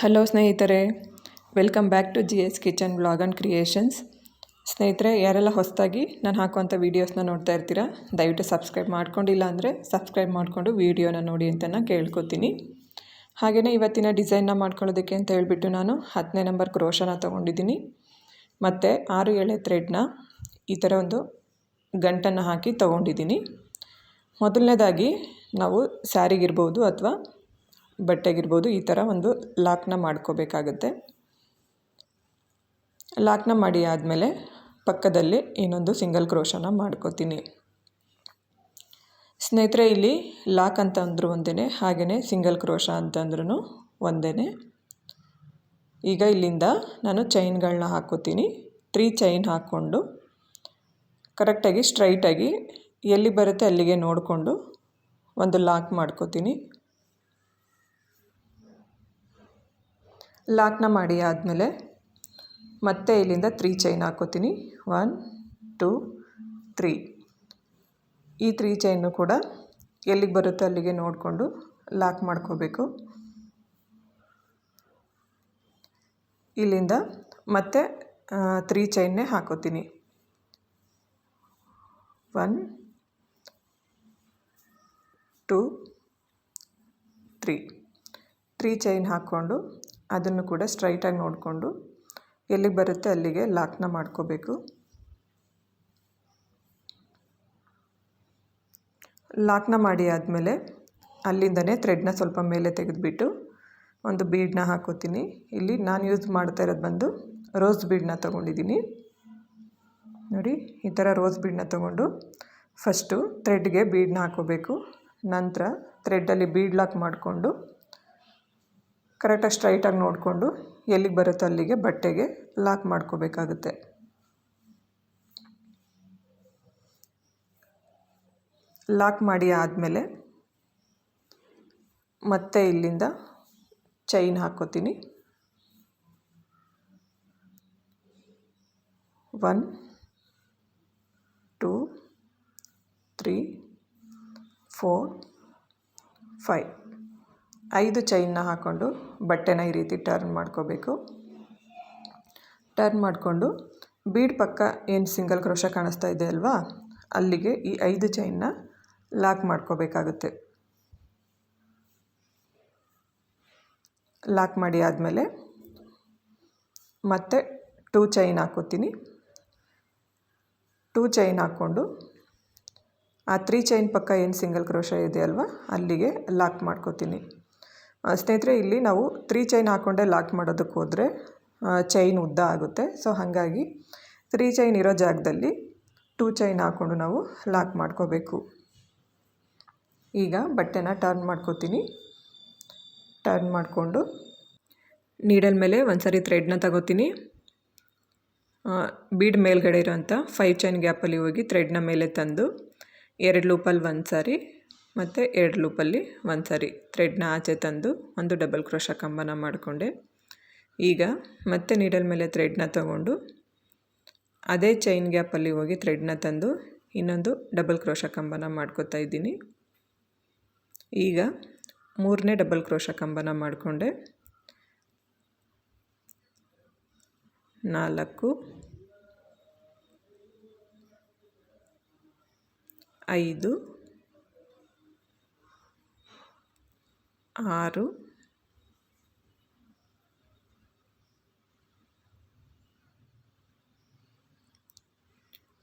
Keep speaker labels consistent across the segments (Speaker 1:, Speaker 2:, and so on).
Speaker 1: Hello ಸ್ನೇಹಿತರೆ, welcome back to G S kitchen blog and creations. ಸ್ನೇಹಿತರೆ, ಯಾರೆಲ್ಲ ಹೊಸದಾಗಿ ನಾನು ಹಾಕುವಂಥ ವೀಡಿಯೋಸ್ನ ನೋಡ್ತಾ ಇರ್ತೀರಾ, ದಯವಿಟ್ಟು ಸಬ್ಸ್ಕ್ರೈಬ್ ಮಾಡ್ಕೊಂಡಿಲ್ಲ ಅಂದರೆ ಸಬ್ಸ್ಕ್ರೈಬ್ ಮಾಡಿಕೊಂಡು ವೀಡಿಯೋನ ನೋಡಿ ಅಂತ ಕೇಳ್ಕೊತೀನಿ. ಹಾಗೆಯೇ ಇವತ್ತಿನ ಡಿಸೈನ್ನ ಮಾಡ್ಕೊಳ್ಳೋದಕ್ಕೆ ಅಂತ ಹೇಳಿಬಿಟ್ಟು ನಾನು ಹತ್ತನೇ ನಂಬರ್ ಕ್ರೋಶನ ತೊಗೊಂಡಿದ್ದೀನಿ. ಮತ್ತು ಆರು ಎಳೆ ಥ್ರೆಡ್ನ ಈ ಥರ ಒಂದು ಗಂಟನ್ನು ಹಾಕಿ ತೊಗೊಂಡಿದ್ದೀನಿ. ಮೊದಲನೇದಾಗಿ ನಾವು ಸ್ಯಾರಿಗಿರ್ಬೋದು ಅಥವಾ ಬಟ್ಟೆಗಿರ್ಬೋದು ಈ ಥರ ಒಂದು ಲಾಕ್ನ ಮಾಡ್ಕೋಬೇಕಾಗತ್ತೆ. ಲಾಕ್ನ ಮಾಡಿ ಆದಮೇಲೆ ಪಕ್ಕದಲ್ಲಿ ಇನ್ನೊಂದು ಸಿಂಗಲ್ ಕ್ರೋಶನ ಮಾಡ್ಕೋತೀನಿ. ಸ್ನೇಹಿತರೆ, ಇಲ್ಲಿ ಲಾಕ್ ಅಂತ ಅಂದರೂ ಒಂದೇ ಹಾಗೆಯೇ ಸಿಂಗಲ್ ಕ್ರೋಶ ಅಂತಂದ್ರೂ ಒಂದೇ ಈಗ ಇಲ್ಲಿಂದ ನಾನು ಚೈನ್ಗಳನ್ನ ಹಾಕೋತೀನಿ. ತ್ರೀ ಚೈನ್ ಹಾಕ್ಕೊಂಡು ಕರೆಕ್ಟಾಗಿ ಸ್ಟ್ರೈಟಾಗಿ ಎಲ್ಲಿ ಬರುತ್ತೆ ಅಲ್ಲಿಗೆ ನೋಡಿಕೊಂಡು ಒಂದು ಲಾಕ್ ಮಾಡ್ಕೋತೀನಿ. ಲಾಕ್ನ ಮಾಡಿ ಆದಮೇಲೆ ಮತ್ತೆ ಇಲ್ಲಿಂದ ತ್ರೀ ಚೈನ್ ಹಾಕೋತೀನಿ. ಒನ್ ಟೂ ತ್ರೀ ಈ ತ್ರೀ ಚೈನು ಕೂಡ ಎಲ್ಲಿಗೆ ಬರುತ್ತೆ ಅಲ್ಲಿಗೆ ನೋಡಿಕೊಂಡು ಲಾಕ್ ಮಾಡ್ಕೋಬೇಕು. ಇಲ್ಲಿಂದ ಮತ್ತೆ ತ್ರೀ ಚೈನ್ನೇ ಹಾಕೋತೀನಿ. One two three three chain ಹಾಕ್ಕೊಂಡು ಅದನ್ನು ಕೂಡ ಸ್ಟ್ರೈಟಾಗಿ ನೋಡಿಕೊಂಡು ಎಲ್ಲಿಗೆ ಬರುತ್ತೆ ಅಲ್ಲಿಗೆ ಲಾಕ್ನ ಮಾಡ್ಕೋಬೇಕು. ಲಾಕ್ನ ಮಾಡಿ ಆದಮೇಲೆ ಅಲ್ಲಿಂದನೇ ಥ್ರೆಡ್ನ ಸ್ವಲ್ಪ ಮೇಲೆ ತೆಗೆದುಬಿಟ್ಟು ಒಂದು ಬೀಡನ್ನ ಹಾಕೋತೀನಿ. ಇಲ್ಲಿ ನಾನು ಯೂಸ್ ಮಾಡ್ತಾ ಇರೋದು ಬಂದು ರೋಸ್ ಬೀಡನ್ನ ತೊಗೊಂಡಿದ್ದೀನಿ. ನೋಡಿ, ಈ ಥರ ರೋಸ್ ಬೀಡನ್ನ ತೊಗೊಂಡು ಫಸ್ಟು ಥ್ರೆಡ್ಗೆ ಬೀಡನ್ನ ಹಾಕೋಬೇಕು. ನಂತರ ಥ್ರೆಡ್ಡಲ್ಲಿ ಬೀಡ್ ಲಾಕ್ ಮಾಡಿಕೊಂಡು ಕರೆಕ್ಟಾಗಿ ಸ್ಟ್ರೈಟಾಗಿ ನೋಡಿಕೊಂಡು ಎಲ್ಲಿಗೆ ಬರುತ್ತೋ ಅಲ್ಲಿಗೆ ಬಟ್ಟೆಗೆ ಲಾಕ್ ಮಾಡ್ಕೋಬೇಕಾಗುತ್ತೆ. ಲಾಕ್ ಮಾಡಿ ಆದಮೇಲೆ ಮತ್ತೆ ಇಲ್ಲಿಂದ chain ಹಾಕ್ಕೋತೀನಿ. One two three four five ಐದು ಚೈನ್ನ ಹಾಕ್ಕೊಂಡು ಬಟ್ಟೆನ ಈ ರೀತಿ ಟರ್ನ್ ಮಾಡ್ಕೋಬೇಕು. ಟರ್ನ್ ಮಾಡಿಕೊಂಡು ಬೀಡ್ ಪಕ್ಕ ಏನು ಸಿಂಗಲ್ ಕ್ರೋಶ ಕಾಣಿಸ್ತಾ ಇದೆ ಅಲ್ವಾ? ಅಲ್ಲಿಗೆ ಈ ಐದು ಚೈನ್ನ ಲಾಕ್ ಮಾಡ್ಕೋಬೇಕಾಗುತ್ತೆ. ಲಾಕ್ ಮಾಡಿ ಆದಮೇಲೆ ಮತ್ತೆ ಟೂ ಚೈನ್ ಹಾಕೋತೀನಿ. ಟೂ ಚೈನ್ ಹಾಕ್ಕೊಂಡು ಆ ತ್ರೀ ಚೈನ್ ಪಕ್ಕ ಏನು ಸಿಂಗಲ್ ಕ್ರೋಶ ಇದೆ ಅಲ್ವಾ? ಅಲ್ಲಿಗೆ ಲಾಕ್ ಮಾಡ್ಕೋತೀನಿ. ಸ್ನೇಹಿತರೆ, ಇಲ್ಲಿ ನಾವು ತ್ರೀ ಚೈನ್ ಹಾಕ್ಕೊಂಡೆ ಲಾಕ್ ಮಾಡೋದಕ್ಕೆ ಹೋದರೆ ಚೈನ್ ಉದ್ದ ಆಗುತ್ತೆ. ಸೊ ಹಾಗಾಗಿ ತ್ರೀ ಚೈನ್ ಇರೋ ಜಾಗದಲ್ಲಿ ಟೂ ಚೈನ್ ಹಾಕ್ಕೊಂಡು ನಾವು ಲಾಕ್ ಮಾಡ್ಕೋಬೇಕು. ಈಗ ಬಟ್ಟೆನ ಟರ್ನ್ ಮಾಡ್ಕೋತೀನಿ. ಟರ್ನ್ ಮಾಡಿಕೊಂಡು ನೀಡಲ್ ಮೇಲೆ ಒಂದು ಸರಿ ಥ್ರೆಡ್ನ ತಗೋತೀನಿ ಬೀಡ್ ಮೇಲ್ಗಡೆ ಇರೋಂಥ ಫೈವ್ ಚೈನ್ ಗ್ಯಾಪಲ್ಲಿ ಹೋಗಿ ಥ್ರೆಡ್ನ ಮೇಲೆ ತಂದು ಎರಡು ಲೂಪಲ್ಲಿ ಒಂದು ಸಾರಿ ಮತ್ತು ಎರಡು ಲೂಪಲ್ಲಿ ಒಂದು ಸರಿ ಥ್ರೆಡ್ನ ಆಚೆ ತಂದು ಒಂದು ಡಬಲ್ ಕ್ರೋಶ ಕಂಬನ ಮಾಡಿಕೊಂಡೆ. ಈಗ ಮತ್ತೆ ನೀಡಲ್ ಮೇಲೆ ಥ್ರೆಡ್ನ ತಗೊಂಡು ಅದೇ ಚೈನ್ ಗ್ಯಾಪಲ್ಲಿ ಹೋಗಿ ಥ್ರೆಡ್ನ ತಂದು ಇನ್ನೊಂದು ಡಬಲ್ ಕ್ರೋಶ ಕಂಬನ ಮಾಡ್ಕೋತಾ ಇದ್ದೀನಿ. ಈಗ ಮೂರನೇ ಡಬಲ್ ಕ್ರೋಶ ಕಂಬನ ಮಾಡಿಕೊಂಡೆ. ನಾಲ್ಕು, ಐದು ಆರು.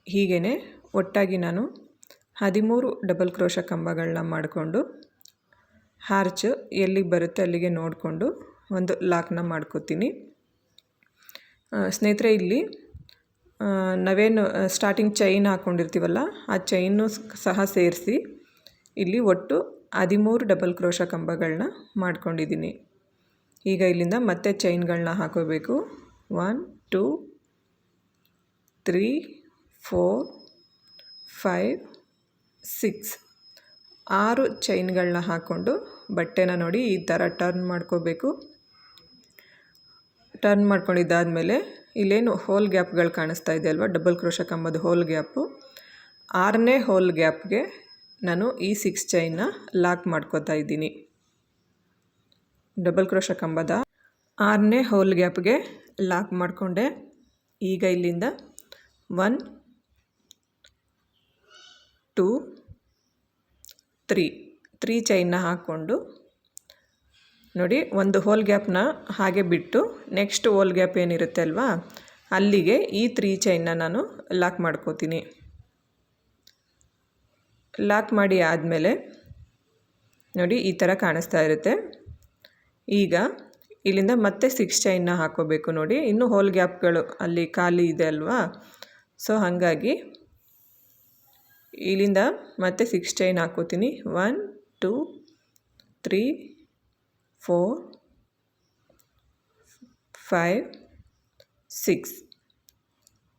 Speaker 1: ಹೀಗೇ ಒಟ್ಟಾಗಿ ನಾನು ಹದಿಮೂರು ಡಬಲ್ ಕ್ರೋಶ ಕಂಬಗಳನ್ನ ಮಾಡಿಕೊಂಡು ಹಾರ್ಚ್ ಎಲ್ಲಿಗೆ ಬರುತ್ತೆ ಅಲ್ಲಿಗೆ ನೋಡಿಕೊಂಡು ಒಂದು ಲಾಕ್ನ ಮಾಡ್ಕೋತೀನಿ. ಸ್ನೇಹಿತರೆ ಇಲ್ಲಿ ನಾವೇನು ಸ್ಟಾರ್ಟಿಂಗ್ ಚೈನ್ ಹಾಕ್ಕೊಂಡಿರ್ತೀವಲ್ಲ ಆ ಚೈನು ಸಹ ಸೇರಿಸಿ ಇಲ್ಲಿ ಒಟ್ಟು ಹದಿಮೂರು ಡಬಲ್ ಕ್ರೋಶ ಕಂಬಗಳನ್ನ ಮಾಡ್ಕೊಂಡಿದ್ದೀನಿ. ಈಗ ಇಲ್ಲಿಂದ ಮತ್ತೆ ಚೈನ್ಗಳನ್ನ ಹಾಕೋಬೇಕು. One, two, three, four, five, six. ಆರು ಚೈನ್ಗಳನ್ನ ಹಾಕ್ಕೊಂಡು ಬಟ್ಟೆನ ನೋಡಿ ಈ ಥರ ಟರ್ನ್ ಮಾಡ್ಕೋಬೇಕು. ಟರ್ನ್ ಮಾಡ್ಕೊಂಡಿದ್ದಾದಮೇಲೆ ಇಲ್ಲೇನು ಹೋಲ್ ಗ್ಯಾಪ್ಗಳು ಕಾಣಿಸ್ತಾ ಇದೆ ಅಲ್ವಾ? ಡಬಲ್ ಕ್ರೋಶ ಕಂಬದ ಹೋಲ್ ಗ್ಯಾಪು. ಆರನೇ ಹೋಲ್ ಗ್ಯಾಪ್ಗೆ ನಾನು ಈ ಸಿಕ್ಸ್ ಚೈನ್ನ ಲಾಕ್ ಮಾಡ್ಕೋತಾ ಇದ್ದೀನಿ. ಡಬಲ್ ಕ್ರೋಶ ಕಂಬದ ಆರನೇ ಹೋಲ್ ಗ್ಯಾಪ್ಗೆ ಲಾಕ್ ಮಾಡಿಕೊಂಡೆ. ಈಗ ಇಲ್ಲಿಂದ ಒನ್, ಟೂ, ತ್ರೀ. ತ್ರೀ ಚೈನ್ನ ಹಾಕ್ಕೊಂಡು ನೋಡಿ, ಒಂದು ಹೋಲ್ ಗ್ಯಾಪ್ನ ಹಾಗೆ ಬಿಟ್ಟು ನೆಕ್ಸ್ಟ್ ಹೋಲ್ ಗ್ಯಾಪ್ ಏನಿರುತ್ತೆ ಅಲ್ವಾ, ಅಲ್ಲಿಗೆ ಈ ತ್ರೀ ಚೈನ್ನ ನಾನು ಲಾಕ್ ಮಾಡ್ಕೋತೀನಿ. ಲಾಕ್ ಮಾಡಿ ಆದಮೇಲೆ ನೋಡಿ ಈ ಥರ ಕಾಣಿಸ್ತಾ ಇರುತ್ತೆ. ಈಗ ಇಲ್ಲಿಂದ ಮತ್ತೆ ಸಿಕ್ಸ್ ಚೈನ್ನ ಹಾಕೋಬೇಕು ನೋಡಿ. ಇನ್ನೂ ಹೋಲ್ ಗ್ಯಾಪ್ಗಳು ಅಲ್ಲಿ ಖಾಲಿ ಇದೆ ಅಲ್ವಾ? ಸೊ, ಹಾಗಾಗಿ ಇಲ್ಲಿಂದ ಮತ್ತೆ ಸಿಕ್ಸ್ ಚೈನ್ ಹಾಕೋತೀನಿ. One, two, three, four, five, six.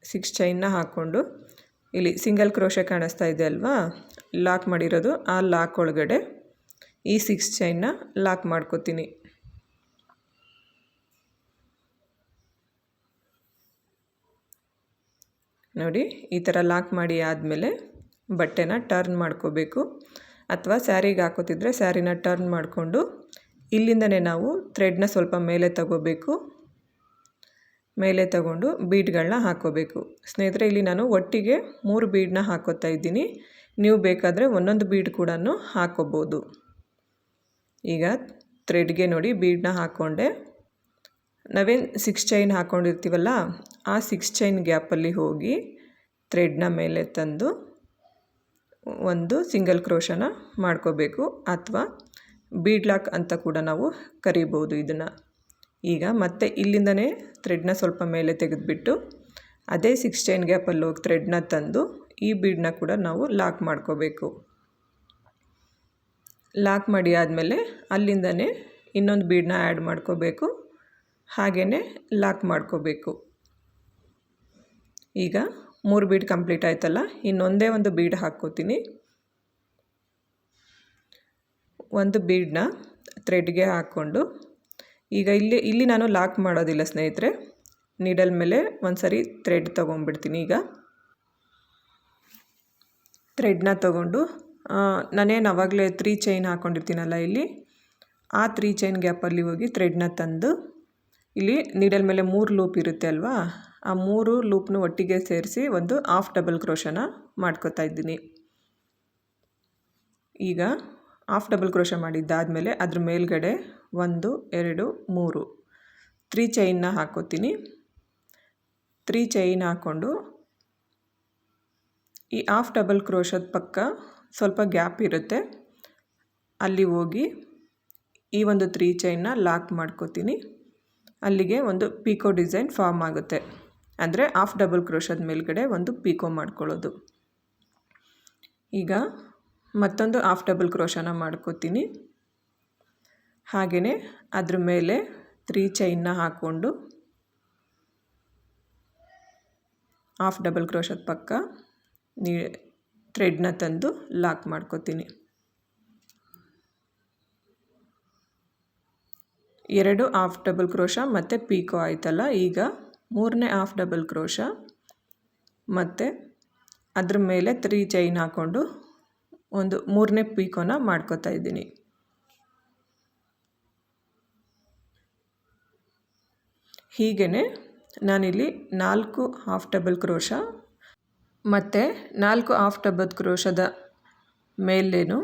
Speaker 1: Six chain ಹಾಕ್ಕೊಂಡು ಇಲ್ಲಿ ಸಿಂಗಲ್ ಕ್ರೋಶೆ ಕಾಣಿಸ್ತಾ ಇದೆ ಅಲ್ವಾ? ಲಾಕ್ ಮಾಡಿರೋದು ಆ ಲಾಕ್ ಒಳಗಡೆ ಈ ಸಿಕ್ಸ್ ಚೈನ್ನ ಲಾಕ್ ಮಾಡ್ಕೋತೀನಿ. ನೋಡಿ, ಈ ಥರ ಲಾಕ್ ಮಾಡಿ ಆದಮೇಲೆ ಬಟ್ಟೆನ ಟರ್ನ್ ಮಾಡ್ಕೋಬೇಕು. ಅಥವಾ ಸ್ಯಾರಿಗೆ ಹಾಕೋತಿದ್ರೆ ಸ್ಯಾರಿನ ಟರ್ನ್ ಮಾಡಿಕೊಂಡು ಇಲ್ಲಿಂದನೇ ನಾವು ಥ್ರೆಡ್ನ ಸ್ವಲ್ಪ ಮೇಲೆ ತಗೋಬೇಕು. ಮೇಲೆ ತಗೊಂಡು ಬೀಡ್ಗಳನ್ನ ಹಾಕೋಬೇಕು ಸ್ನೇಹಿತರೆ, ಇಲ್ಲಿ ನಾನು ಒಟ್ಟಿಗೆ ಮೂರು ಬೀಡನ್ನ ಹಾಕೋತಾ ಇದ್ದೀನಿ. ನೀವು ಬೇಕಾದರೆ ಒಂದೊಂದು ಬೀಡ್ ಕೂಡ ಹಾಕೋಬೋದು ಈಗ ಥ್ರೆಡ್ಗೆ ನೋಡಿ ಬೀಡನ್ನ ಹಾಕ್ಕೊಂಡೆ. ನಾವೇನು ಸಿಕ್ಸ್ ಚೈನ್ ಹಾಕ್ಕೊಂಡಿರ್ತೀವಲ್ಲ, ಆ ಸಿಕ್ಸ್ ಚೈನ್ ಗ್ಯಾಪಲ್ಲಿ ಹೋಗಿ ಥ್ರೆಡ್ನ ಮೇಲೆ ತಂದು ಒಂದು ಸಿಂಗಲ್ ಕ್ರೋಶನ ಮಾಡ್ಕೋಬೇಕು ಅಥವಾ ಬೀಡ್ ಲಾಕ್ ಅಂತ ಕೂಡ ನಾವು ಕರಿಬೋದು ಇದನ್ನು. ಈಗ ಮತ್ತೆ ಇಲ್ಲಿಂದನೇ ಥ್ರೆಡ್ನ ಸ್ವಲ್ಪ ಮೇಲೆ ತೆಗೆದುಬಿಟ್ಟು ಅದೇ ಸಿಕ್ಸ್ ಚೈನ್ ಗ್ಯಾಪಲ್ಲಿ ಹೋಗಿ ಥ್ರೆಡ್ನ ತಂದು ಈ ಬೀಡನ್ನ ಕೂಡ ನಾವು ಲಾಕ್ ಮಾಡ್ಕೋಬೇಕು. ಲಾಕ್ ಮಾಡಿ ಆದಮೇಲೆ ಅಲ್ಲಿಂದನೇ ಇನ್ನೊಂದು ಬೀಡನ್ನ ಆ್ಯಡ್ ಮಾಡ್ಕೋಬೇಕು. ಹಾಗೆಯೇ ಲಾಕ್ ಮಾಡ್ಕೋಬೇಕು. ಈಗ ಮೂರು ಬೀಡ್ ಕಂಪ್ಲೀಟ್ ಆಯ್ತಲ್ಲ, ಇನ್ನೊಂದೇ ಒಂದು ಬೀಡ್ ಹಾಕ್ಕೋತೀನಿ. ಒಂದು ಬೀಡನ್ನ ಥ್ರೆಡ್ಗೆ ಹಾಕ್ಕೊಂಡು ಈಗ ಇಲ್ಲಿ ಇಲ್ಲಿ ನಾನು ಲಾಕ್ ಮಾಡೋದಿಲ್ಲ ಸ್ನೇಹಿತರೆ. ನೀಡಲ್ ಮೇಲೆ ಒಂದು ಸರಿ ಥ್ರೆಡ್ ತೊಗೊಂಡ್ಬಿಡ್ತೀನಿ ಈಗ. ಥ್ರೆಡ್ನ ತೊಗೊಂಡು ನಾನೇನು ಆವಾಗಲೇ ತ್ರೀ ಚೈನ್ ಹಾಕ್ಕೊಂಡಿರ್ತೀನಲ್ಲ ಇಲ್ಲಿ. ಆ ತ್ರೀ ಚೈನ್ ಗ್ಯಾಪಲ್ಲಿ ಹೋಗಿ ಥ್ರೆಡ್ನ ತಂದು, ಇಲ್ಲಿ ನೀಡಲ್ ಮೇಲೆ ಮೂರು ಲೂಪ್ ಇರುತ್ತೆ ಅಲ್ವಾ? ಆ ಮೂರು ಲೂಪ್ನು ಒಟ್ಟಿಗೆ ಸೇರಿಸಿ ಒಂದು ಹಾಫ್ ಡಬಲ್ ಕ್ರೋಶನ ಮಾಡ್ಕೋತಾ ಇದ್ದೀನಿ. ಈಗ ಹಾಫ್ ಡಬಲ್ ಕ್ರೋಶ ಮಾಡಿದ್ದಾದಮೇಲೆ ಅದ್ರ ಮೇಲ್ಗಡೆ ಒಂದು, ಎರಡು, ಮೂರು. ತ್ರೀ ಚೈನ್ನ ಹಾಕೋತೀನಿ. ತ್ರೀ ಚೈನ್ ಹಾಕ್ಕೊಂಡು ಈ ಹಾಫ್ ಡಬಲ್ ಕ್ರೋಶದ ಪಕ್ಕ ಸ್ವಲ್ಪ ಗ್ಯಾಪ್ ಇರುತ್ತೆ. ಅಲ್ಲಿ ಹೋಗಿ ಈ ಒಂದು ತ್ರೀ ಚೈನ್ನ ಲಾಕ್ ಮಾಡ್ಕೋತೀನಿ. ಅಲ್ಲಿಗೆ ಒಂದು ಪೀಕೋ ಡಿಸೈನ್ ಫಾರ್ಮ್ ಆಗುತ್ತೆ. ಅಂದರೆ ಹಾಫ್ ಡಬಲ್ ಕ್ರೋಶದ ಮೇಲ್ಗಡೆ ಒಂದು ಪೀಕೋ ಮಾಡ್ಕೊಳ್ಳೋದು. ಈಗ ಮತ್ತೊಂದು ಹಾಫ್ ಡಬಲ್ ಕ್ರೋಶನ ಮಾಡ್ಕೋತೀನಿ. ಹಾಗೆಯೇ ಅದ್ರ ಮೇಲೆ ತ್ರೀ ಚೈನ್ನ ಹಾಕ್ಕೊಂಡು ಹಾಫ್ ಡಬಲ್ ಕ್ರೋಶದ ಪಕ್ಕ ನೀ ಥ್ರೆಡ್ನ ತಂದು ಲಾಕ್ ಮಾಡ್ಕೋತೀನಿ. ಎರಡು ಹಾಫ್ ಡಬಲ್ ಕ್ರೋಶ ಮತ್ತು ಪೀಕೋ ಆಯ್ತಲ್ಲ, ಈಗ ಮೂರನೇ ಹಾಫ್ ಡಬಲ್ ಕ್ರೋಶ ಮತ್ತು ಅದ್ರ ಮೇಲೆ ತ್ರೀ ಚೈನ್ ಹಾಕ್ಕೊಂಡು ಒಂದು ಮೂರನೇ ಪೀಕೋನ ಮಾಡ್ಕೋತಾ ಇದ್ದೀನಿ. ಹೀಗೇ ನಾನಿಲ್ಲಿ ನಾಲ್ಕು ಹಾಫ್ ಡಬಲ್ ಕ್ರೋಶ, ಮತ್ತು ನಾಲ್ಕು ಹಾಫ್ ಡಬಲ್ ಕ್ರೋಶದ ಮೇಲೇನು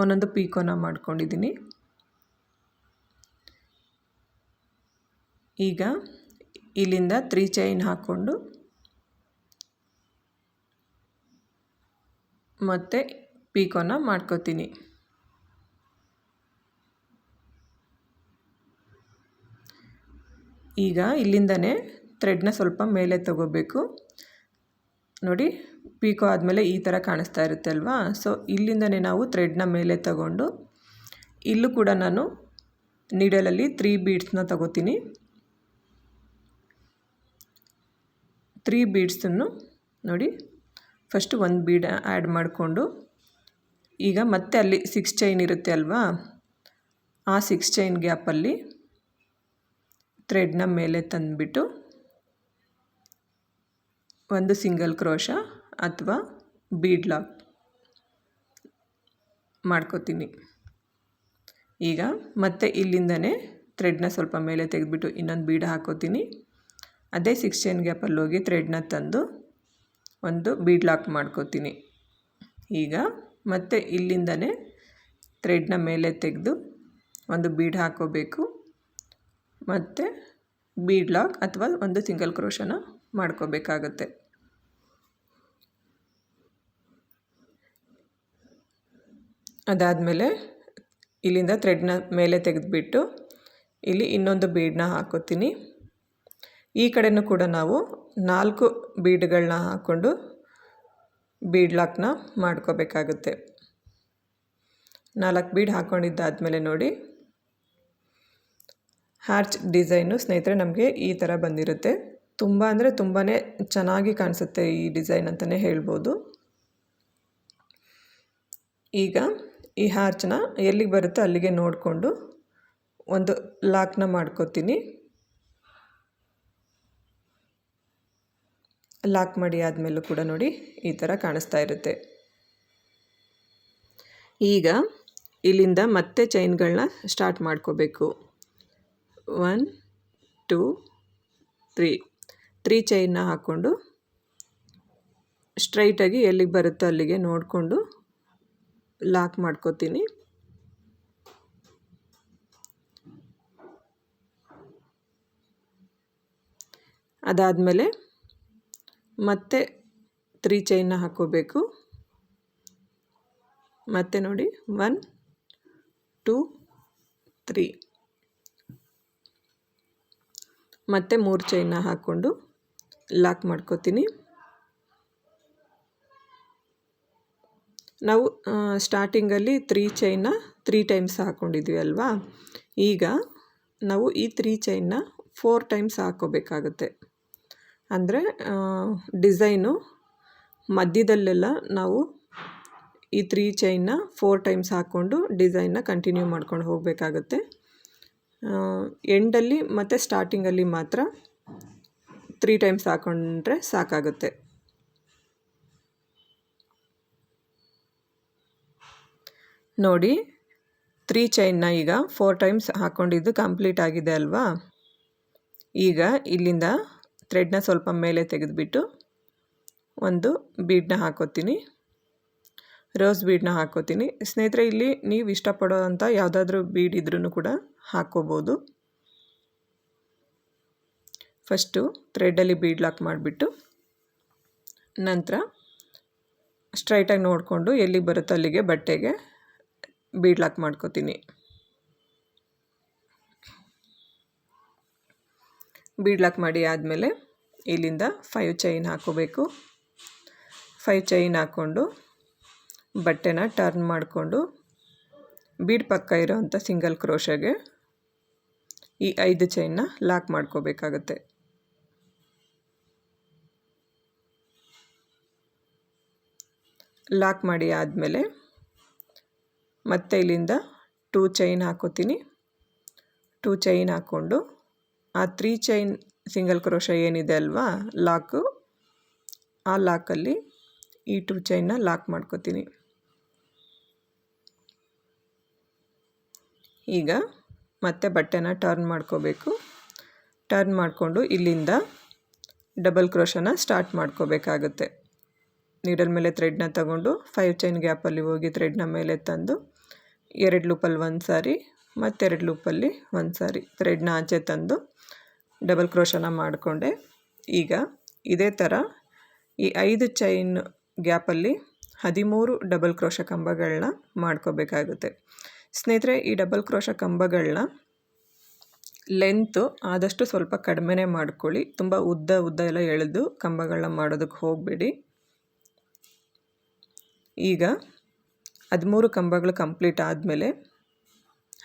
Speaker 1: ಒಂದೊಂದು ಪೀಕೋನ ಮಾಡ್ಕೊಂಡಿದ್ದೀನಿ. ಈಗ ಇಲ್ಲಿಂದ ತ್ರೀ ಚೈನ್ ಹಾಕ್ಕೊಂಡು, ಮತ್ತು ಪೀಕೋನ ಮಾಡ್ಕೋತೀನಿ. ಈಗ ಇಲ್ಲಿಂದನೇ ಥ್ರೆಡ್ನ ಸ್ವಲ್ಪ ಮೇಲೆ ತಗೋಬೇಕು. ನೋಡಿ, ಪೀಕೋ ಆದಮೇಲೆ ಈ ಥರ ಕಾಣಿಸ್ತಾ ಇರುತ್ತೆ ಅಲ್ವಾ? ಸೊ, ಇಲ್ಲಿಂದನೇ ನಾವು ಥ್ರೆಡ್ನ ಮೇಲೆ ತಗೊಂಡು ಇಲ್ಲೂ ಕೂಡ ನಾನು ನೀಡಲಲ್ಲಿ ತ್ರೀ ಬೀಡ್ಸ್ನ ತಗೋತೀನಿ. ತ್ರೀ ಬೀಡ್ಸನ್ನು ನೋಡಿ ಫಸ್ಟು ಒಂದು ಬೀಡ್ ಆ್ಯಡ್ ಮಾಡಿಕೊಂಡು, ಈಗ ಮತ್ತೆ ಅಲ್ಲಿ ಸಿಕ್ಸ್ ಚೈನ್ ಇರುತ್ತೆ ಅಲ್ವಾ? ಆ ಸಿಕ್ಸ್ ಚೈನ್ ಗ್ಯಾಪಲ್ಲಿ ಥ್ರೆಡ್ನ ಮೇಲೆ ತಂದುಬಿಟ್ಟು ಒಂದು ಸಿಂಗಲ್ ಕ್ರೋಶ ಅಥವಾ ಬೀಡ್ ಲಾಕ್ ಮಾಡ್ಕೋತೀನಿ. ಈಗ ಮತ್ತೆ ಇಲ್ಲಿಂದನೇ ಥ್ರೆಡ್ನ ಸ್ವಲ್ಪ ಮೇಲೆ ತೆಗೆದುಬಿಟ್ಟು ಇನ್ನೊಂದು ಬೀಡ್ ಹಾಕೋತೀನಿ. ಅದೇ ಸಿಕ್ಸ್ ಚೈನ್ ಗ್ಯಾಪಲ್ಲಿ ಹೋಗಿ ಥ್ರೆಡ್ನ ತಂದು ಒಂದು ಬೀಡ್ ಲಾಕ್ ಮಾಡ್ಕೋತೀನಿ. ಈಗ ಮತ್ತೆ ಇಲ್ಲಿಂದನೇ ಥ್ರೆಡ್ನ ಮೇಲೆ ತೆಗೆದು ಒಂದು ಬೀಡ್ ಹಾಕೋಬೇಕು. ಮತ್ತು ಬೀಡ್ ಲಾಕ್ ಅಥವಾ ಒಂದು ಸಿಂಗಲ್ ಕ್ರೋಶನ ಮಾಡ್ಕೋಬೇಕಾಗತ್ತೆ. ಅದಾದಮೇಲೆ ಇಲ್ಲಿಂದ ಥ್ರೆಡ್ನ ಮೇಲೆ ತೆಗೆದುಬಿಟ್ಟು ಇಲ್ಲಿ ಇನ್ನೊಂದು ಬೀಡನ್ನ ಹಾಕೋತೀನಿ. ಈ ಕಡೆಯೂ ಕೂಡ ನಾವು ನಾಲ್ಕು ಬೀಡ್ಗಳನ್ನ ಹಾಕ್ಕೊಂಡು ಬೀಡ್ ಲಾಕ್ನ ಮಾಡ್ಕೋಬೇಕಾಗುತ್ತೆ. ನಾಲ್ಕು ಬೀಡ್ ಹಾಕ್ಕೊಂಡಿದ್ದಾದಮೇಲೆ ನೋಡಿ. ಹ್ಯಾರ್ಚ್ ಡಿಸೈನು ಸ್ನೇಹಿತರೆ ನಮಗೆ ಈ ಥರ ಬಂದಿರುತ್ತೆ. ತುಂಬ ಅಂದರೆ ತುಂಬಾ ಚೆನ್ನಾಗಿ ಕಾಣಿಸುತ್ತೆ ಈ ಡಿಸೈನ್ ಅಂತಲೇ ಹೇಳ್ಬೋದು. ಈಗ ಈ ಹಾರ್ಚನ್ನ ಎಲ್ಲಿಗೆ ಬರುತ್ತೋ ಅಲ್ಲಿಗೆ ನೋಡಿಕೊಂಡು ಒಂದು ಲಾಕ್ನ ಮಾಡ್ಕೋತೀನಿ. ಲಾಕ್ ಮಾಡಿ ಆದಮೇಲೂ ಕೂಡ ನೋಡಿ ಈ ಥರ ಕಾಣಿಸ್ತಾ ಇರುತ್ತೆ. ಈಗ ಇಲ್ಲಿಂದ ಮತ್ತೆ ಚೈನ್ಗಳನ್ನ ಸ್ಟಾರ್ಟ್ ಮಾಡ್ಕೋಬೇಕು. One, two, three. ತ್ರೀ ಚೈನ್ನ ಹಾಕ್ಕೊಂಡು ಸ್ಟ್ರೈಟಾಗಿ ಎಲ್ಲಿಗೆ ಬರುತ್ತೋ ಅಲ್ಲಿಗೆ ನೋಡಿಕೊಂಡು ಲಾಕ್ ಮಾಡ್ಕೋತೀನಿ. ಅದಾದಮೇಲೆ ಮತ್ತೆ ತ್ರೀ ಚೈನ್ನ ಹಾಕ್ಕೋಬೇಕು. ಮತ್ತೆ ನೋಡಿ, ಒನ್, ಟೂ, ತ್ರೀ. ಮತ್ತೆ ಮೂರು ಚೈನ್ನ ಹಾಕ್ಕೊಂಡು ಲಾಕ್ ಮಾಡ್ಕೋತೀನಿ. ನಾವು ಸ್ಟಾರ್ಟಿಂಗಲ್ಲಿ ತ್ರೀ ಚೈನ್ನ ತ್ರೀ ಟೈಮ್ಸ್ ಹಾಕ್ಕೊಂಡಿದ್ವಿ ಅಲ್ವಾ? ಈಗ ನಾವು ಈ ತ್ರೀ ಚೈನ್ನ ಫೋರ್ ಟೈಮ್ಸ್ ಹಾಕ್ಕೋಬೇಕಾಗುತ್ತೆ ಅಂದರೆ ಡಿಸೈನು ಮಧ್ಯದಲ್ಲೆಲ್ಲ ನಾವು ಈ ತ್ರೀ ಚೈನ್ನ ಫೋರ್ ಟೈಮ್ಸ್ ಹಾಕ್ಕೊಂಡು ಡಿಸೈನ್ನ ಕಂಟಿನ್ಯೂ ಮಾಡ್ಕೊಂಡು ಹೋಗಬೇಕಾಗುತ್ತೆ. ಎಂಡಲ್ಲಿ ಮತ್ತು ಸ್ಟಾರ್ಟಿಂಗಲ್ಲಿ ಮಾತ್ರ ತ್ರೀ ಟೈಮ್ಸ್ ಹಾಕೊಂಡ್ರೆ ಸಾಕಾಗುತ್ತೆ. ನೋಡಿ ತ್ರೀ ಚೈನ್ನ ಈಗ ಫೋರ್ ಟೈಮ್ಸ್ ಹಾಕ್ಕೊಂಡಿದ್ದು ಕಂಪ್ಲೀಟ್ ಆಗಿದೆ ಅಲ್ವಾ? ಈಗ ಇಲ್ಲಿಂದ ಥ್ರೆಡ್ನ ಸ್ವಲ್ಪ ಮೇಲೆ ತೆಗೆದುಬಿಟ್ಟು ಒಂದು ಬೀಡನ್ನ ಹಾಕೋತೀನಿ. ರೋಸ್ ಬೀಡನ್ನ ಹಾಕೋತೀನಿ. ಸ್ನೇಹಿತರೆ, ಇಲ್ಲಿ ನೀವು ಇಷ್ಟಪಡೋವಂಥ ಯಾವುದಾದ್ರೂ ಬೀಡ್ ಇದ್ರೂ ಕೂಡ ಹಾಕ್ಕೋಬೋದು ಫಸ್ಟು ಥ್ರೆಡ್ಡಲ್ಲಿ ಬೀಡ್ ಲಾಕ್ ಮಾಡಿಬಿಟ್ಟು ನಂತರ ಸ್ಟ್ರೈಟಾಗಿ ನೋಡಿಕೊಂಡು ಎಲ್ಲಿ ಬರುತ್ತೋ ಅಲ್ಲಿಗೆ ಬಟ್ಟೆಗೆ ಬೀಡ್ ಲಾಕ್ ಮಾಡ್ಕೋತೀನಿ. ಬೀಡ್ ಲಾಕ್ ಮಾಡಿ ಆದಮೇಲೆ ಇಲ್ಲಿಂದ ಫೈವ್ ಚೈನ್ ಹಾಕೋಬೇಕು. ಫೈವ್ ಚೈನ್ ಹಾಕ್ಕೊಂಡು ಬಟ್ಟೆನ ಟರ್ನ್ ಮಾಡಿಕೊಂಡು ಬೀಡ್ ಪಕ್ಕ ಇರೋವಂಥ ಸಿಂಗಲ್ ಕ್ರೋಶಗೆ ಈ ಐದು ಚೈನ್ನ ಲಾಕ್ ಮಾಡ್ಕೋಬೇಕಾಗತ್ತೆ. ಲಾಕ್ ಮಾಡಿ ಆದಮೇಲೆ ಮತ್ತೆ ಇಲ್ಲಿಂದ ಟೂ ಚೈನ್ ಹಾಕೋತೀನಿ. ಟೂ ಚೈನ್ ಹಾಕ್ಕೊಂಡು ಆ ತ್ರೀ ಚೈನ್ ಸಿಂಗಲ್ ಕ್ರೋಶ ಏನಿದೆ ಅಲ್ವಾ ಲಾಕು ಆ ಲಾಕಲ್ಲಿ ಈ ಟೂ ಚೈನ್ನ ಲಾಕ್ ಮಾಡ್ಕೋತೀನಿ. ಈಗ ಮತ್ತೆ ಬಟ್ಟೆನ ಟರ್ನ್ ಮಾಡ್ಕೋಬೇಕು. ಟರ್ನ್ ಮಾಡಿಕೊಂಡು ಇಲ್ಲಿಂದ ಡಬಲ್ ಕ್ರೋಶನ ಸ್ಟಾರ್ಟ್ ಮಾಡ್ಕೋಬೇಕಾಗುತ್ತೆ. ನೀಡಲ್ ಮೇಲೆ ಥ್ರೆಡ್ನ ತಗೊಂಡು ಫೈವ್ ಚೈನ್ ಗ್ಯಾಪಲ್ಲಿ ಹೋಗಿ ಥ್ರೆಡ್ನ ಮೇಲೆ ತಂದು ಎರಡು ಲೂಪಲ್ಲಿ ಒಂದು ಸಾರಿ, ಮತ್ತೆರಡು ಲೂಪಲ್ಲಿ ಒಂದು ಸಾರಿ ಥ್ರೆಡ್ನ ಆಚೆ ತಂದು ಡಬಲ್ ಕ್ರೋಶನ ಮಾಡಿಕೊಂಡೆ. ಈಗ ಇದೇ ಥರ ಈ ಐದು ಚೈನ್ ಗ್ಯಾಪಲ್ಲಿ ಹದಿಮೂರು ಡಬಲ್ ಕ್ರೋಶ ಕಂಬಗಳನ್ನ ಮಾಡ್ಕೋಬೇಕಾಗುತ್ತೆ. ಸ್ನೇಹಿತರೆ, ಈ ಡಬಲ್ ಕ್ರೋಶ ಕಂಬಗಳನ್ನ ಲೆಂತು ಆದಷ್ಟು ಸ್ವಲ್ಪ ಕಡಿಮೆನೇ ಮಾಡ್ಕೊಳ್ಳಿ. ತುಂಬ ಉದ್ದ ಉದ್ದ ಎಲ್ಲ ಎಳೆದು ಕಂಬಗಳನ್ನ ಮಾಡೋದಕ್ಕೆ ಹೋಗಬೇಡಿ. ಈಗ ಹದಿಮೂರು ಕಂಬಗಳು ಕಂಪ್ಲೀಟ್ ಆದಮೇಲೆ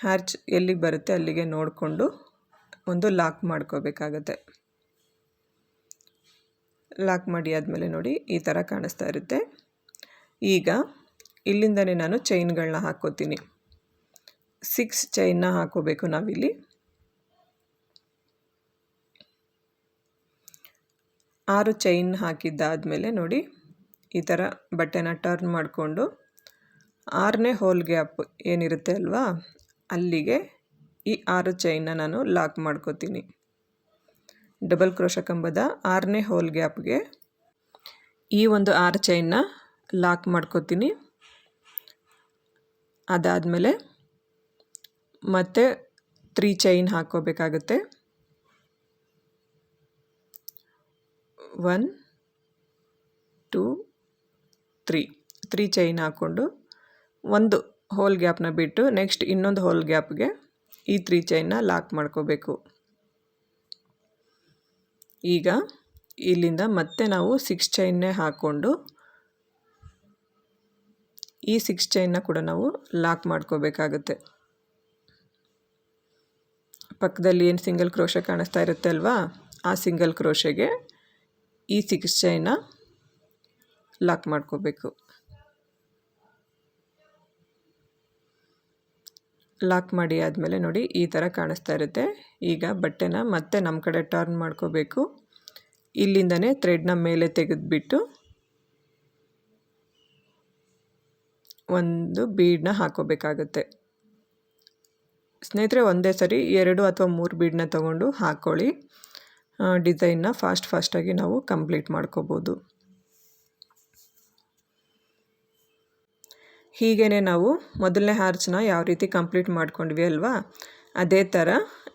Speaker 1: ಹ್ಯಾರ್ಚ್ ಎಲ್ಲಿಗೆ ಬರುತ್ತೆ ಅಲ್ಲಿಗೆ ನೋಡಿಕೊಂಡು ಒಂದು ಲಾಕ್ ಮಾಡ್ಕೋಬೇಕಾಗತ್ತೆ. ಲಾಕ್ ಮಾಡಿ ಆದಮೇಲೆ ನೋಡಿ ಈ ಥರ ಕಾಣಿಸ್ತಾ ಇರುತ್ತೆ. ಈಗ ಇಲ್ಲಿಂದನೇ ನಾನು ಚೈನ್ಗಳನ್ನ ಹಾಕ್ಕೋತೀನಿ. ಸಿಕ್ಸ್ ಚೈನ್ನ ಹಾಕೋಬೇಕು ನಾವಿಲ್ಲಿ. ಆರು ಚೈನ್ ಹಾಕಿದ್ದಾದಮೇಲೆ ನೋಡಿ, ಈ ಥರ ಬಟ್ಟೆನ ಟರ್ನ್ ಮಾಡಿಕೊಂಡು ಆರನೇ ಹೋಲ್ ಗ್ಯಾಪ್ ಏನಿರುತ್ತೆ ಅಲ್ವಾ, ಅಲ್ಲಿಗೆ ಈ ಆರು ಚೈನ್ನ ನಾನು ಲಾಕ್ ಮಾಡ್ಕೋತೀನಿ. ಡಬಲ್ ಕ್ರೋಶ ಕಂಬದ ಆರನೇ ಹೋಲ್ ಗ್ಯಾಪ್ಗೆ ಈ ಒಂದು ಆರು ಚೈನ್ನ ಲಾಕ್ ಮಾಡ್ಕೋತೀನಿ. ಅದಾದಮೇಲೆ ಮತ್ತೆ three chain ಹಾಕ್ಕೋಬೇಕಾಗುತ್ತೆ. One two three three chain ಹಾಕ್ಕೊಂಡು ಒಂದು ಹೋಲ್ ಗ್ಯಾಪ್ನ ಬಿಟ್ಟು ನೆಕ್ಸ್ಟ್ ಇನ್ನೊಂದು ಹೋಲ್ ಗ್ಯಾಪ್ಗೆ ಈ ತ್ರೀ ಚೈನ್ನ ಲಾಕ್ ಮಾಡ್ಕೋಬೇಕು. ಈಗ ಇಲ್ಲಿಂದ ಮತ್ತೆ ನಾವು ಸಿಕ್ಸ್ ಚೈನ್ನೇ ಹಾಕ್ಕೊಂಡು ಈ ಸಿಕ್ಸ್ ಚೈನ್ನ ಕೂಡ ನಾವು ಲಾಕ್ ಮಾಡ್ಕೋಬೇಕಾಗುತ್ತೆ. ಪಕ್ಕದಲ್ಲಿ ಏನು ಸಿಂಗಲ್ ಕ್ರೋಶೆ ಕಾಣಿಸ್ತಾ ಇರುತ್ತೆ ಅಲ್ವಾ? ಆ ಸಿಂಗಲ್ ಕ್ರೋಶೆಗೆ ಈ ಸಿಕ್ಸ್ ಚೈನ ಲಾಕ್ ಮಾಡ್ಕೋಬೇಕು. ಲಾಕ್ ಮಾಡಿ ಆದಮೇಲೆ ನೋಡಿ ಈ ಥರ ಕಾಣಿಸ್ತಾ ಇರುತ್ತೆ. ಈಗ ಬಟ್ಟೆನ ಮತ್ತೆ ನಮ್ಮ ಕಡೆ ಟರ್ನ್ ಮಾಡ್ಕೋಬೇಕು. ಇಲ್ಲಿಂದನೇ ಥ್ರೆಡ್ನ ಮೇಲೆ ತೆಗೆದುಬಿಟ್ಟು ಒಂದು ಬೀಡನ್ನ ಹಾಕೋಬೇಕಾಗುತ್ತೆ. ಸ್ನೇಹಿತರೆ, ಒಂದೇ ಸರಿ ಎರಡು ಅಥವಾ ಮೂರು ಬೀಡನ್ನ ತೊಗೊಂಡು ಹಾಕ್ಕೊಳ್ಳಿ ಡಿಸೈನ್ನ ಫಾಸ್ಟ್ ಫಾಸ್ಟಾಗಿ ನಾವು ಕಂಪ್ಲೀಟ್ ಮಾಡ್ಕೋಬೋದು. ಹೀಗೇ ನಾವು ಮೊದಲನೇ ಆರ್ಚನ್ನ ಯಾವ ರೀತಿ ಕಂಪ್ಲೀಟ್ ಮಾಡ್ಕೊಂಡ್ವಿ ಅಲ್ವಾ, ಅದೇ ಥರ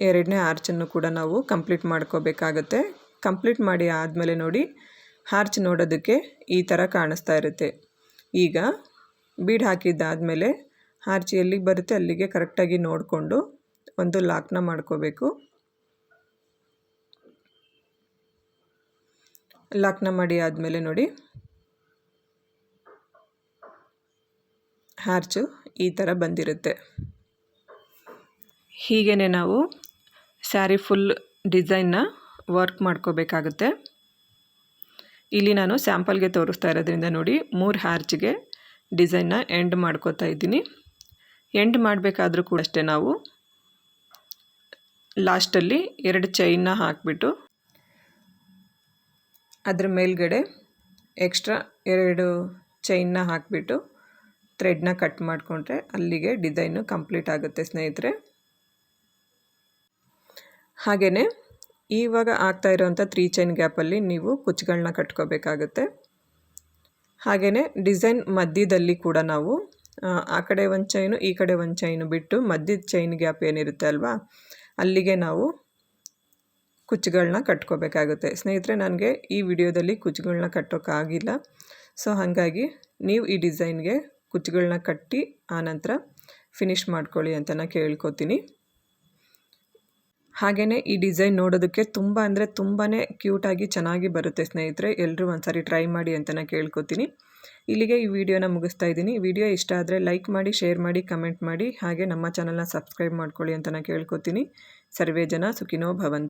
Speaker 1: ಎರಡನೇ ಆರ್ಚನ್ನು ಕೂಡ ನಾವು ಕಂಪ್ಲೀಟ್ ಮಾಡ್ಕೋಬೇಕಾಗತ್ತೆ. ಕಂಪ್ಲೀಟ್ ಮಾಡಿ ಆದಮೇಲೆ ನೋಡಿ ಹಾರ್ಚ್ ನೋಡೋದಕ್ಕೆ ಈ ಥರ ಕಾಣಿಸ್ತಾ ಇರುತ್ತೆ. ಈಗ ಬೀಡ್ ಹಾಕಿದ್ದಾದಮೇಲೆ ಹಾರ್ಚ್ ಎಲ್ಲಿಗೆ ಬರುತ್ತೆ ಅಲ್ಲಿಗೆ ಕರೆಕ್ಟಾಗಿ ನೋಡಿಕೊಂಡು ಒಂದು ಲಾಕ್ನ ಮಾಡ್ಕೋಬೇಕು. ಲಾಕ್ನ ಮಾಡಿ ಆದಮೇಲೆ ನೋಡಿ. ಹಾರ್ಚು ಈ ಥರ ಬಂದಿರುತ್ತೆ. ಹೀಗೇ ನಾವು ಸ್ಯಾರಿ ಫುಲ್ ಡಿಸೈನ್ನ ವರ್ಕ್ ಮಾಡ್ಕೋಬೇಕಾಗುತ್ತೆ. ಇಲ್ಲಿ ನಾನು ಸ್ಯಾಂಪಲ್ಗೆ ತೋರಿಸ್ತಾ ಇರೋದ್ರಿಂದ ನೋಡಿ ಮೂರು ಹ್ಯಾರ್ಚ್ಗೆ ಡಿಸೈನ್ನ ಎಂಡ್ ಮಾಡ್ಕೋತಾ ಇದ್ದೀನಿ. ಎಂಡ್ ಮಾಡಬೇಕಾದ್ರೂ ಕೂಡ ಅಷ್ಟೇ ನಾವು ಲಾಸ್ಟಲ್ಲಿ ಎರಡು ಚೈನ್ನ ಹಾಕಿಬಿಟ್ಟು ಅದ್ರ ಮೇಲ್ಗಡೆ ಎಕ್ಸ್ಟ್ರಾ ಎರಡು ಚೈನ್ನ ಹಾಕಿಬಿಟ್ಟು ಥ್ರೆಡ್ನ ಕಟ್ ಮಾಡಿಕೊಂಡ್ರೆ ಅಲ್ಲಿಗೆ ಡಿಸೈನು ಕಂಪ್ಲೀಟ್ ಆಗುತ್ತೆ ಸ್ನೇಹಿತರೆ. ಹಾಗೆಯೇ ಇವಾಗ ಆಗ್ತಾ ಇರೋವಂಥ ತ್ರೀ ಚೈನ್ ಗ್ಯಾಪಲ್ಲಿ ನೀವು ಕುಚ್ಚುಗಳನ್ನ ಕಟ್ಕೋಬೇಕಾಗುತ್ತೆ. ಹಾಗೆಯೇ ಡಿಸೈನ್ ಮಧ್ಯದಲ್ಲಿ ಕೂಡ ನಾವು ಆ ಕಡೆ ಒಂದು ಚೈನು ಈ ಕಡೆ ಒಂದು ಚೈನು ಬಿಟ್ಟು ಮಧ್ಯದ ಚೈನ್ ಗ್ಯಾಪ್ ಏನಿರುತ್ತೆ ಅಲ್ವಾ? ಅಲ್ಲಿಗೆ ನಾವು ಕುಚ್ಚುಗಳನ್ನ ಕಟ್ಕೋಬೇಕಾಗುತ್ತೆ. ಸ್ನೇಹಿತರೆ, ನನಗೆ ಈ ವಿಡಿಯೋದಲ್ಲಿ ಕುಚ್ಚುಗಳನ್ನ ಕಟ್ಟೋಕ್ಕಾಗಿಲ್ಲ ಸೊ, ಹಾಗಾಗಿ ನೀವು ಈ ಡಿಸೈನ್ಗೆ ಕುಚ್ಚುಗಳನ್ನ ಕಟ್ಟಿ ಆನಂತರ ಫಿನಿಶ್ ಮಾಡ್ಕೊಳ್ಳಿ ಅಂತ ನಾನು ಕೇಳ್ಕೊತೀನಿ. ಹಾಗೆಯೇ ಈ ಡಿಸೈನ್ ನೋಡೋದಕ್ಕೆ ತುಂಬ ಅಂದರೆ ತುಂಬಾ ಕ್ಯೂಟಾಗಿ ಚೆನ್ನಾಗಿ ಬರುತ್ತೆ ಸ್ನೇಹಿತರೆ. ಎಲ್ಲರೂ ಒಂದ್ಸರಿ ಟ್ರೈ ಮಾಡಿ ಅಂತ ನಾನು ಕೇಳ್ಕೊತೀನಿ. ಇಲ್ಲಿಗೆ ಈ ವಿಡಿಯೋನ ಮುಗಿಸ್ತಾ ಇದ್ದೀನಿ. ವಿಡಿಯೋ ಇಷ್ಟ ಆದರೆ ಲೈಕ್ ಮಾಡಿ ಶೇರ್ ಮಾಡಿ ಕಮೆಂಟ್ ಮಾಡಿ, ಹಾಗೆ ನಮ್ಮ ಚಾನಲ್ನ ಸಬ್ಸ್ಕ್ರೈಬ್ ಮಾಡ್ಕೊಳ್ಳಿ ಅಂತ ನಾನು ಕೇಳ್ಕೊತೀನಿ. ಸರ್ವೇ ಜನ ಸುಖಿನೋ ಭವಂತು.